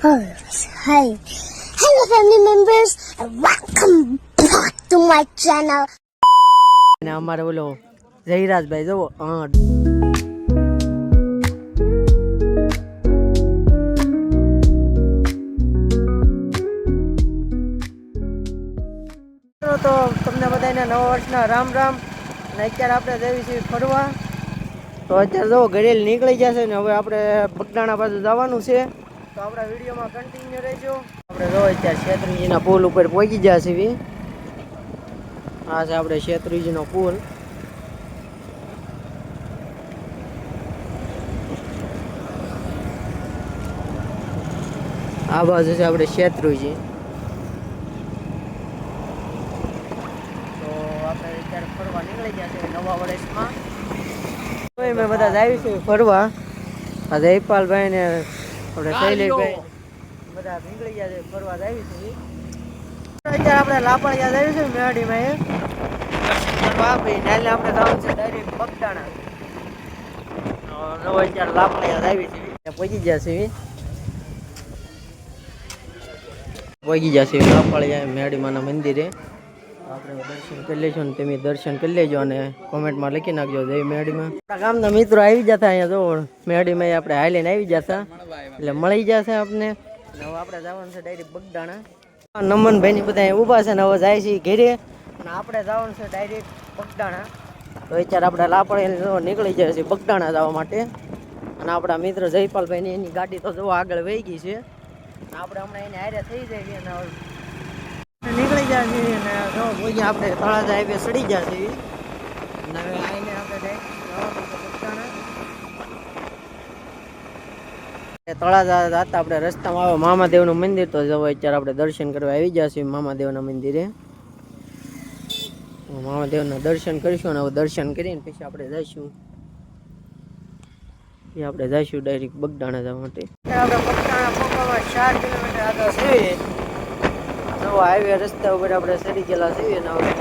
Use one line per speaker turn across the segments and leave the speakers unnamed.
Oh, hi. Hello, family members, and welcome back to my channel.
અને અમારે ઓલો જયરાજભાઈ જવો હા મિત્રો તો તમને બધાને નવા વર્ષના રામ રામ અને અત્યારે આપણે જઈએ છીએ ફરવા તો અત્યારે જો ઘરેલ નીકળી જશે ને હવે આપણે બગદાણા બાજુ જવાનું છે તો આપણા વિડીયોમાં કન્ટિન્યુ રહેજો. આપણે જો અત્યારે શેત્રુંજીના પુલ ઉપર પહોંચી ગયા છીએ આ છે આપણે શેત્રુંજીનો પુલ. આ બાજુ છે આપણે શેત્રુંજી. તો આપણે અત્યારે ફરવા નીકળી ગયા છે નવા વર્ષમાં. અમે બધા જ આવી છે ફરવા. આ જયપાલભાઈ ને આપણે શૈલેષભાઈ બધા નીકળી ગયા છે ફરવા આવી છે અત્યારે આપણે લાપડિયા જઈએ છે મેડીમાં એ ભાઈ. નાલે આપણે જવાનું છે ડાયરેક્ટ બગદાણા. નવો અત્યારે આવી છે પહોંચી ગયા છે પહોંચી જશે લાપડિયા મેડીમાના મંદિરે. આપણે દર્શન કરી લેજો અને કોમેન્ટમાં લખી નાખજો મેડીમાં. ગામના મિત્રો આવી જતા અહીંયા મેડીમાં આપણે હાલીને આવી જતા. એટલે મળી જશે આપને. હવે આપણે જવાનું છે ડાયરેક્ટ બગદાણા. નમનભાઈ બધા ઊભા છે ને હવે જાય છે ઘેરે. અને આપણે જવાનું છે ડાયરેક્ટ બગડાણા તો અત્યારે આપણે લાપડે નીકળી જાય છે બગડાણા જવા માટે. અને આપણા મિત્ર જયપાલભાઈ ની એની ગાડી તો જો આગળ વહી ગઈ છે. આપણે હમણાં એને હારે થઈ જાય નીકળી જાય છે અને જો કોઈ આપણે તળાજા હાઈવે સડી જાય છે હવે આવીને આપણે છે તળાજા હતા આપણે રસ્તામાં આવે મામાદેવનું મંદિર, તો જવો અત્યારે આપણે દર્શન કરવા આવી જશું મામાદેવના મંદિરે. મામાદેવના દર્શન કરીશું અને હવે દર્શન કરીને પછી આપણે જઈશું. એ આપણે જઈશું ડાયરેક્ટ બગદાણા જવા માટે. આપણે બગદાણા પહોંચવામાં ચાર કિલોમીટર આગળ છીએ. નવો હાઈવે રસ્તા ઉપર આપણે ચડી ગયેલા છીએ ને હવે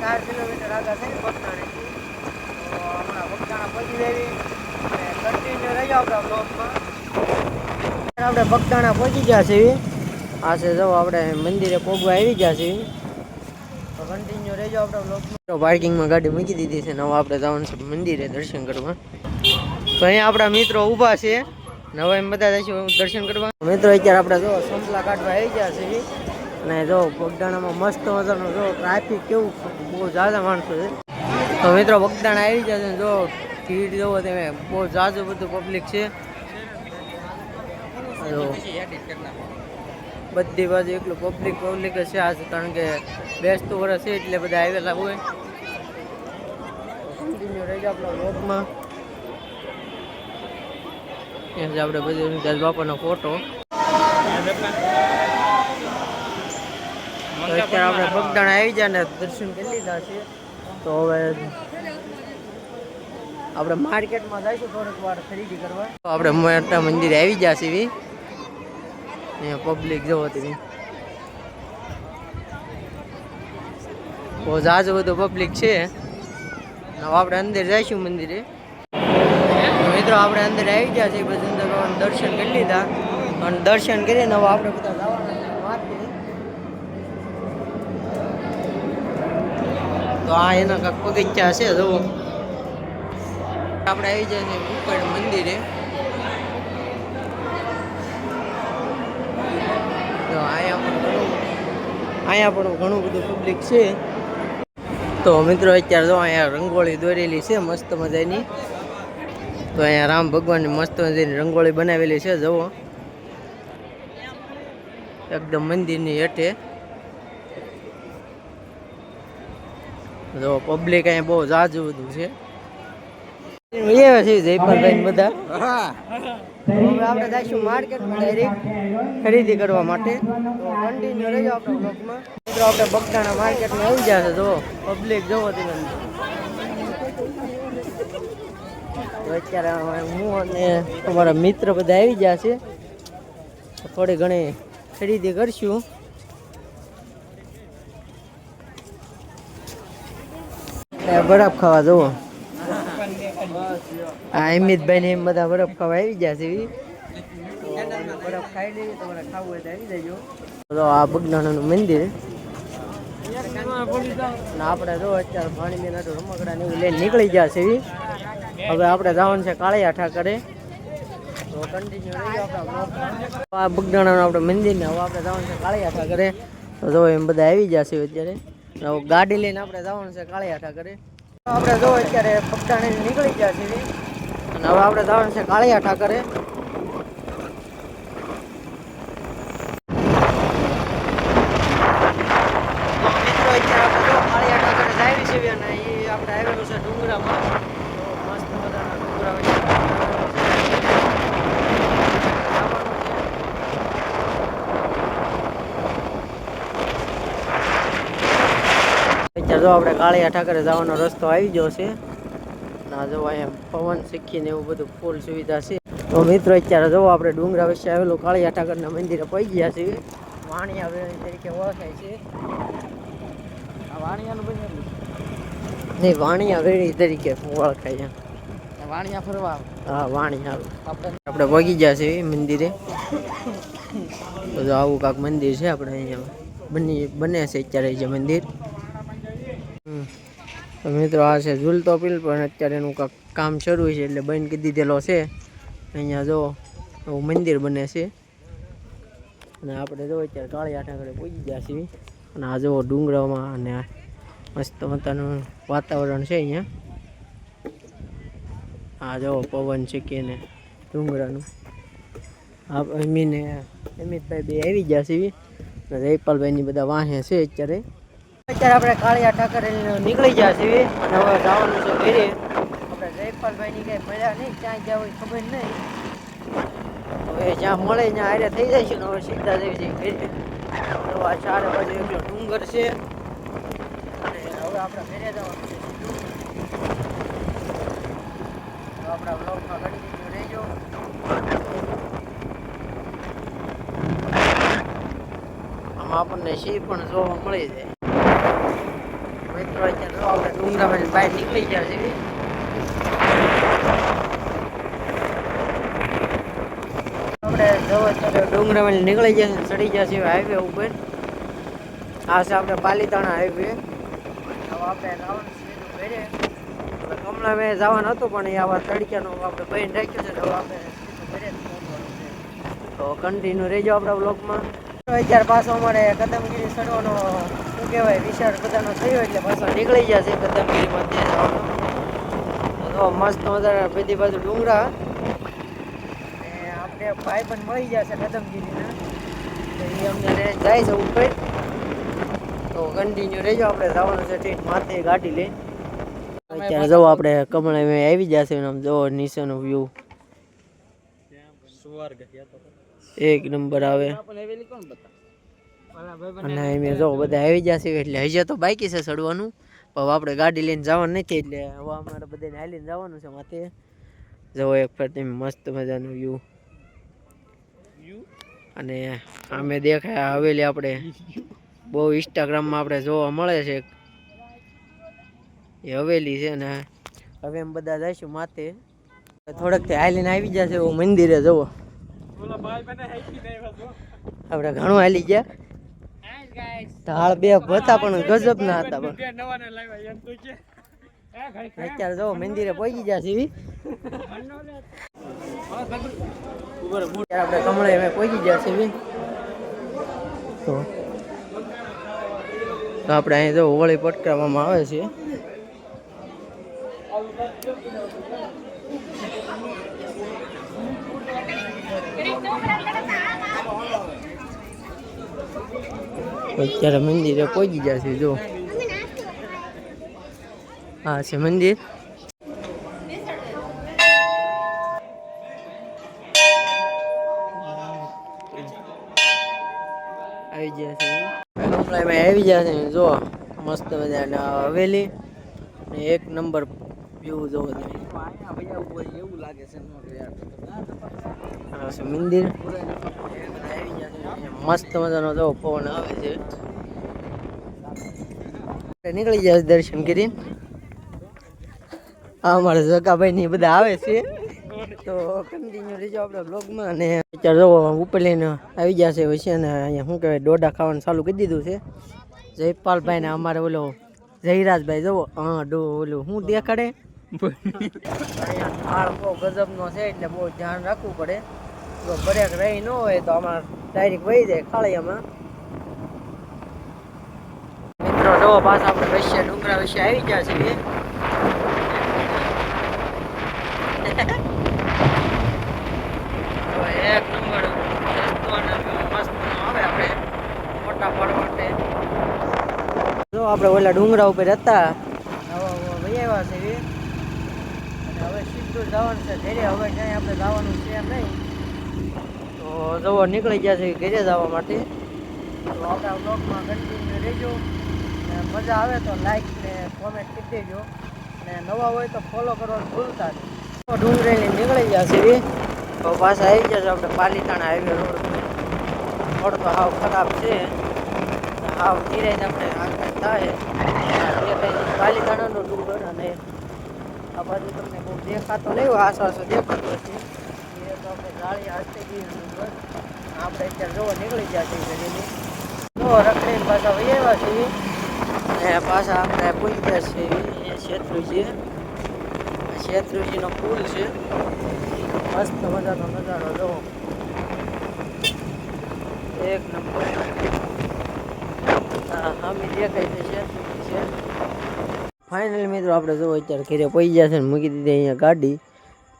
ચાર કિલોમીટર આગળ છે બગદાણાથી તો હમણાં બગદાણા પહોંચી જઈએ અને આપણા બગદાણા પહોંચી ગયા છીએ. આ છે જો આપણે મંદિરે પોગવા આવી ગયા છીએ. કન્ટિન્યુ રહેજો આપણા પાર્કિંગમાં ગાડી મૂકી દીધી છે ને હવે આપણે જવાનું છે મંદિરે દર્શન કરવા. તો અહીંયા આપણા મિત્રો ઊભા છે. નવા એમ બધા દર્શન કરવા. મિત્રો અત્યારે આપણે જો સંપલા કાઢવા આવી ગયા છે અને જો બગદાણામાં મસ્ત મજાનો જો ટ્રાફિક કેવું બહુ ઝાઝા માણસો છે. તો મિત્રો બગદાણા આવી ગયા છે જો ભીડ જોવો તમે બહુ ઝાઝું બધું પબ્લિક છે. બધી બાજુ એકલું પબ્લિક પબ્લિક છે આજે, કારણ કે બેસતું વર્ષ છે એટલે બધા આવેલા હોય. કન્ટિન્યુ રહેજો આપણા વ્લોગમાં ત્યાં છે આપણે બધું બાપાનો ફોટો અત્યારે આપણે બગદાણા આવી જાય ને દર્શન કરી લીધા છે. તો હવે આપણે માર્કેટમાં જઈશું થોડીક વાર ખરીદી કરવા. તો આપણે મોટા મંદિરે આવી ગયા છીએ અહીંયા પબ્લિક જવો તમે બહુ જાજુ બધું પબ્લિક છે. આપણે અંદર જઈશું મંદિરે. મિત્રો, આપણે અંદર આવી ગયા છીએ દર્શન કરી લીધા. અને દર્શન કરીને હવે આપણે બધા જવાના છે માર્કેટ તો આ એના કાંક પગથિયા છે, જુઓ. આપણે આવી જાય છે ઉપર મંદિરે. તો અહીંયા પણ ઘણું અહીંયા પણ ઘણું બધું પબ્લિક છે. તો મિત્રો અત્યારે જો અહીંયા રંગોળી દોરેલી છે, મસ્ત મજાની. તો અહીંયા રામ ભગવાનની મસ્ત મજાની રંગોળી બનાવેલી છે, જુઓ. એકદમ મંદિરની હેઠે. જો પબ્લિક અહીંયા બહુ જાજુ બધું છે. એ છે જયપાલભાઈ બધા. હવે ખરીદી કરવા માટે. તો આપણે બગદાણા માર્કેટમાં આવી જશે જો પબ્લિક જોવો તમે. અત્યારે હું અને અમારા મિત્ર બધા આવી ગયા છે. થોડી ઘણી ખરીદી કરશું. બરફ ખાવા જુઓ. આ અમિતભાઈ ને એમ બધા બરફ ખાવા આવી ગયા છે. બરફ ખાઈ લઈએ, તમારે ખાવું હોય તો આવી જજો. તો આ બગદાણાનું મંદિર. આપણે જો અત્યારે પાણી બેન હાટુ રમકડા ને એવું લઈને નીકળી ગયા છે. હવે આપણે જવાનું છે કાળિયા ઠાકરે. આ બગદાણાનું આપણે મંદિર ને હવે આપણે જવાનું છે કાળિયા ઠાકરે. તો જો એમ બધા આવી જશે અત્યારે. હવે ગાડી લઈને આપણે જવાનું છે કાળિયાઠા કરે આપણે જો અત્યારે પગટાણી નીકળી ગયા છે એવી અને હવે આપણે જવાનું છે કાળિયા ઠાકરે મિત્રો, અત્યારે આપણે જો કાળિયા ઠાકરે જાવી છીએ અને એ આપણે આવેલું છે ડુંગરામાં તો મસ્ત મજાના ડુંગરા વચ્ચે જવાનું છે. અત્યારે જો આપણે કાળિયા ઠાકરે જવાનો રસ્તો આવી ગયો છે. ના જો અહીંયા પવન શીખીને એવું બધું ફૂલ સુવિધા છે. તો મિત્રો અત્યારે જો આપણે ડુંગરા વિશે આવેલું કાળિયા ઠાકરના મંદિરે પહોંચી ગયા છીએ. વાણિયા વેળી તરીકે ઓળખાય છે.
આ વાણિયાનું બનેલું
નહીં વાણિયા વેળી તરીકે ઓળખાય છે
છે વાણિયા ફરવા
હા વાણિયા
આપણે
પહોંચી ગયા છીએ મંદિરે. તો જો આવું કાંક મંદિર છે આપણે અહીંયા. બની બને છે અત્યારે જે મંદિર. મિત્રો આ છે ઝૂલતો પીલ પણ અત્યારે એનું કામ શરૂ છે એટલે બંધ કરી દીધેલો છે. અહીંયા જો એવું મંદિર બને છે. અને આપણે જો અત્યારે કાળિયા ઠાકરે પહોંચી ગયા છીએ. અને આ જો ડુંગરામાં અને મસ્ત મતાનું વાતાવરણ છે અહીંયા. આ જો પવન શીખીને ડુંગરાનું. આ અમીને અમિતભાઈ બે આવી ગયા છે અને જયપાલભાઈની બધા વાહે છે અત્યારે. અત્યારે આપણે કાળિયા ઠાકરે નીકળી ગયા છીએ અને હવે જવાનું છે ઘરે. આપણે જયપાલભાઈની કઈ મળ્યા નહીં ક્યાં ગયા હોય ખબર નહીં. હવે જ્યાં મળે ત્યાં હારે થઈ જાય છે ને હવે સીધા જઈએ છીએ ઘરે. તો આ ચારે બાજુ એકલો ડુંગર છે. અને હવે આપણે ઘરે જવાનું છે સીધું. તો આપણા બ્લોગમાં કન્ટિન્યુ રહેજો. આમાં આપણને સિંહ પણ જોવા મળી જાય મિત્રો જો બહાર નીકળી ગયા છે આપણે જો અત્યારે ડુંગરામાંથી નીકળી ગયા છે ચડી ગયા છીએ હાઈવે ઉપર. આ છે આપણે પાલીતાણા હાઈવે. હવે આપણે મેં જવાનું હતું પણ એ આવા તડક્યાનું આપણે બહેન રાખ્યું છે તો આપણે છે તો કન્ટિન્યુ રહેજો આપણા બ્લોગમાં અત્યારે પાછો અમારે કદમગીરી ચડવાનો શું કહેવાય વિશાળ બધાનો થયો એટલે પાછો નીકળી જશે છે કદમગીરીમાં તે તો મસ્ત મજાના બધી બાજુ ડુંગરા. આપણે ભાઈ પણ મળી જશે કદમગીરીના. તો એ અમને જાય છે ઉપર. તો કન્ટિન્યુ રહેજો આપણે જવાનું છે ઠીક માથે ગાડી લઈ અત્યારે જો આપણે કમળા આવી જશે આમ જો નીચેનો વ્યૂ એક નંબર આવે. અને એમ જો બધા આવી જશે એટલે હજી તો બાકી છે ચડવાનું. પણ આપણે ગાડી લઈને જવાનું નથી એટલે હવે અમારે બધાને હાલીને જવાનું છે માથે. જવો એક ફેર તમે મસ્ત મજાનું વ્યૂ અને અમે દેખાય હવેલી આપણે. બહુ ઇન્સ્ટાગ્રામમાં આપણે જોવા મળે છે એ હવેલી છે ને હવે એમ બધા જઈશું માથે. થોડેક હાલીને આવી જશે એવું મંદિરે જવો આપણે ઘણું હાલી ગયા. ઢાળ બે હતા પણ ગજબ ના હતા પણ. અત્યારે જો મંદિરે પહોંચી ગયા છે આપણે કમળે અમે પહોંચી ગયા છે તો આપણે અહીં જો હોળી પટકાવવામાં આવે છે. અત્યારે મંદિરે પહોંચી ગયા છે જો. હા, છે મંદિર. આવી ગયા છે. કમલામાં આવી ગયા છે, જો. મસ્ત મજાની હવેલી. એક નંબર વ્યૂ જોવો તમે
એવું લાગે છે
મંદિર. મસ્ત મજાનો જો પવન આવે છે. નીકળી જાય દર્શન કરીને. હા અમારા જગાભાઈ ની બધા આવે છે. તો કન્ટિન્યુ રહેજો આપણે બ્લોગમાં અને અત્યારે જો ઉપર લઈને આવી ગયા છે અને અહીંયા શું કહેવાય ડોડા ખાવાનું ચાલુ કરી દીધું છે. જયપાલભાઈ ને અમારે ઓલો જયરાજભાઈ જવો હા ડો ઓલું શું દેખાડે? ડાયરેક્ટ વહી જાય ખાળિયામાં. મિત્રો, જો પાછા આપણે રશિયા ડુંગરા વિશે આવી ગયા છીએ. એક નંબર આવે આપણે, મોટા પડ માટે. જો આપણે ઓલા ડુંગરા ઉપર હતા હવે વહી આવ્યા છે અને હવે સીધું જવાનું છે. ઘરે હવે ક્યાંય આપણે જવાનું છે એમ નહીં. તો જવો નીકળી ગયા છે ઘરે જવા માટે. તો આપણા બ્લોગમાં કન્ટિન્યુ રહેજો. અને મજા આવે તો લાઈક ને કોમેન્ટ કરી દેજો. ને નવા હોય તો ફોલો કરવાનું ભૂલતા નહીં. તો ડુંગરેલી નીકળી ગયા છે. તો પાછા આવી જશે આપણે પાલીતાણા હાઈવે રોડ રોડ તો હાવ ખરાબ છે. હાવ ધીરે જ આપણે આગળ થાય. પાલીતાણાનો ડુંગર અને આ બાજુ તમને બહુ દેખાતો નહીં હોય આસપાસ દેખાતો હશે આપણે જાળી હાથે ગઈ આપણે અત્યારે જોવો, નીકળી ગયા છે પાછા વહી આવ્યા છીએ. અને પાછા આપણે ભૂલી ગયા એ શેત્રુજી. શેત્રુજીનો પુલ છે. મસ્ત મજાનો નજારો જોવો. એક નંબર. હા અમે દેખાય છે. ફાઇનલી મિત્રો, આપણે જો અત્યારે ઘેરે પડી ગયા છે ને મૂકી દીધી અહીંયા ગાડી.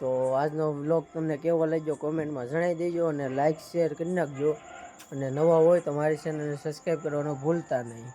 તો આજનો બ્લોગ તમને કેવો લાગ્યો કોમેન્ટમાં જણાવી દેજો અને લાઇક શેર કરી નાખજો. અને નવા હોય તો મારી ચેનલને સબસ્ક્રાઈબ કરવાનું ભૂલતા નહીં.